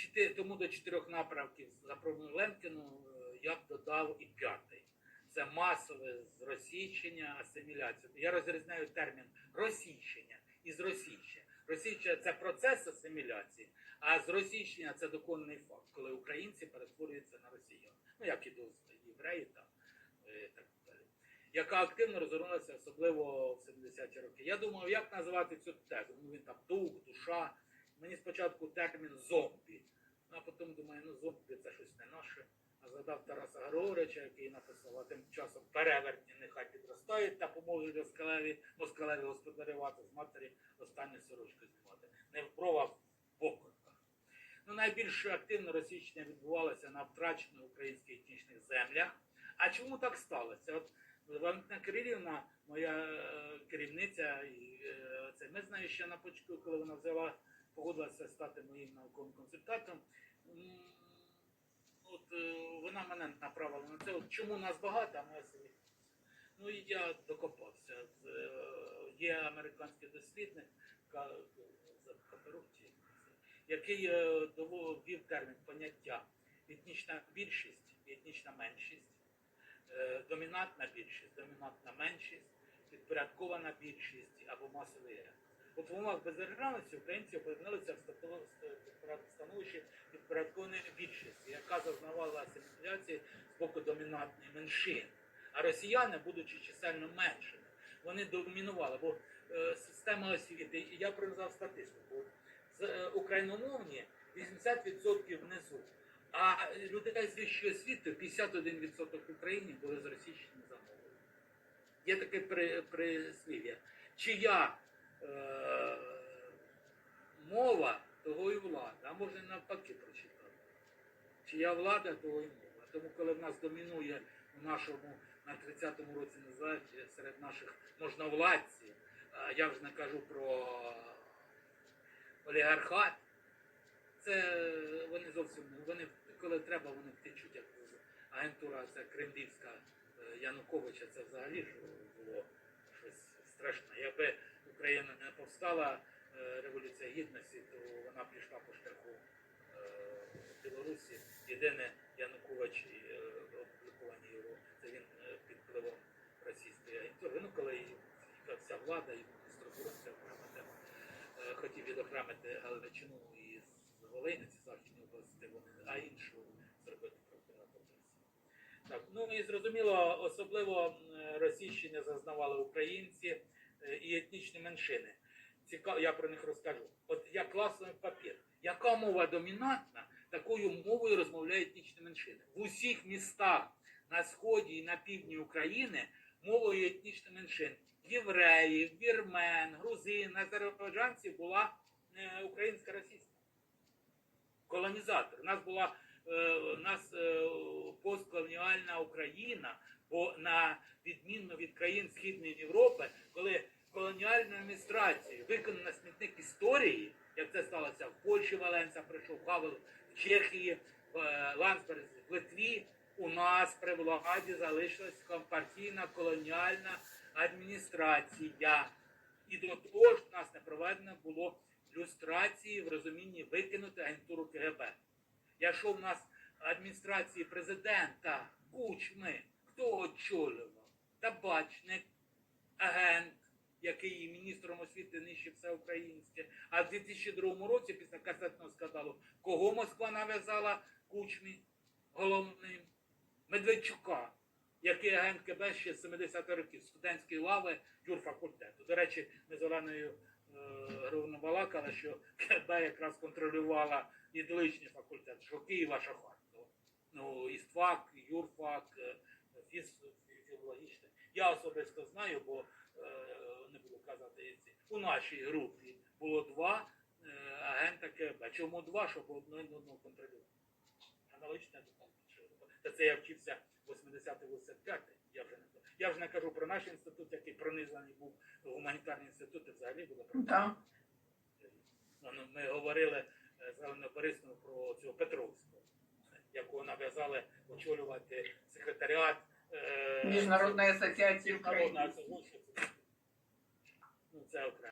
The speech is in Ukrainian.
чотири- тому до чотирьох напрямків запропонованих Ленкіну е, я б додав і п'ятий. Це масове зросійщення, асиміляція. Я розрізняю термін російщення і зросійщення. Російщення це процес асиміляції, а зросійщення це доконаний факт, коли українці перетворюються на росіян. Ну як і до євреї там е, так далі. Яка активно розгорнулася, особливо в 70-ті роки. Я думав, як називати цю тезу? Ну він там дух, душа. Мені спочатку термін зомбі. Ну, а потім думаю, ну зомбі це щось не наше. А згадав Тараса Григоровича, який написав, а тим часом перевертні нехай підростають та поможуть москалеві, москалеві господарювати з матері останню сорочку знімати. Не в бровах, в покорках. Ну, найбільш активно російщення відбувалося на втрачених українських етнічних землях. А чому так сталося? От Валентина Кирилівна, моя е, керівниця, і, е, це ми знаємо ще на початку, коли вона взяла, погодилася стати моїм науковим консультантом. От е, вона мене направила на це. От чому нас багато, а собі. Ну і я докопався. Е, Є американський дослідник Каперуті, який е, ввів термін поняття етнічна більшість етнічна меншість, домінантна більшість, домінантна меншість, підпорядкована більшість або масовий ряд. В умовах бездержавності українці опинилися в становищі підпорядкованої більшості, яка зазнавала асиміляції з боку домінантної меншини. А росіяни, будучи чисельно меншими, вони домінували, бо е, система освіти, я прив'язав статистику. З е, україномовні 80% внизу. А людей з вищої освіти 51% в Україні були з російщини за. Є таке при, прислів'я. Чия е, мова, того і влада, а можна навпаки прочитати. Чия влада, того і мова. Тому коли в нас домінує в нашому на 30-му році незалежності серед наших можновладців, а я вже не кажу про олігархат, це вони зовсім вони коли треба, вони втечуть, як агентура ця кремлівська е, Януковича, це взагалі було щось страшне. Якби Україна не повстала е, революція гідності, то вона пішла по шляху е, Білорусі. Єдине Янукович е, опубліковані його, це він під впливом російської агентури. Ну, коли і вся влада і структура вся тема хотів відокремити Галичину і з Волині, ці західні області, вони, а іншу зробити прокуратор Росії. Так, ну і зрозуміло, особливо м, російщення зазнавали українці і етнічні меншини. Цікаво, я про них розкажу. От я класний папір. Яка мова домінантна, такою мовою розмовляють етнічні меншини. В усіх містах на сході і на півдні України мовою етнічних меншин євреїв, вірмен, грузин, азербайджанців була е, українська російська. Колонізатор. У нас була е, у нас е, постколоніальна Україна, бо на відмінно від країн Східної Європи, колоніальна адміністрація смітник історії, як це сталося в Польщі, Валенса прийшов Хавел, в Чехії, в е, Ландсберзі, в Литві, у нас при владі залишилась компартійна колоніальна адміністрація. І до того ж в нас не проведено було люстрації в розумінні викинути агентуру КГБ. Якщо в нас адміністрації президента, кучми, хто очолював? Табачник, агент, який міністром освіти нищив все українське. А в 2002 році, після касетного скандалу, кого Москва нав'язала кучмі головним? Медведчука, який агент КБ ще з 70-х років, студентської лави юрфакультету. До речі, ми з Оленою Гривно балакали, що КБ якраз контролювала ідличний факультет, що Києва, Харкова. Ну, істфак, юрфак, е, фіз. Я особисто знаю, бо е, не буду казати. У нашій групі було два е, агента КБ. Чому два? Щоб одне одного контролювати. Аналогічне Та це я вчився 80-85. Я вже не я вже не кажу про наш інститут, який пронизаний був гуманітарний інститут, і взагалі було про Так. Ну, ну, Ми говорили е, з Галиною Борисною про цього Петровського, якого нав'язали очолювати секретаріат е, Міжнародної асоціації України. Асоціації. Ну, це окремо.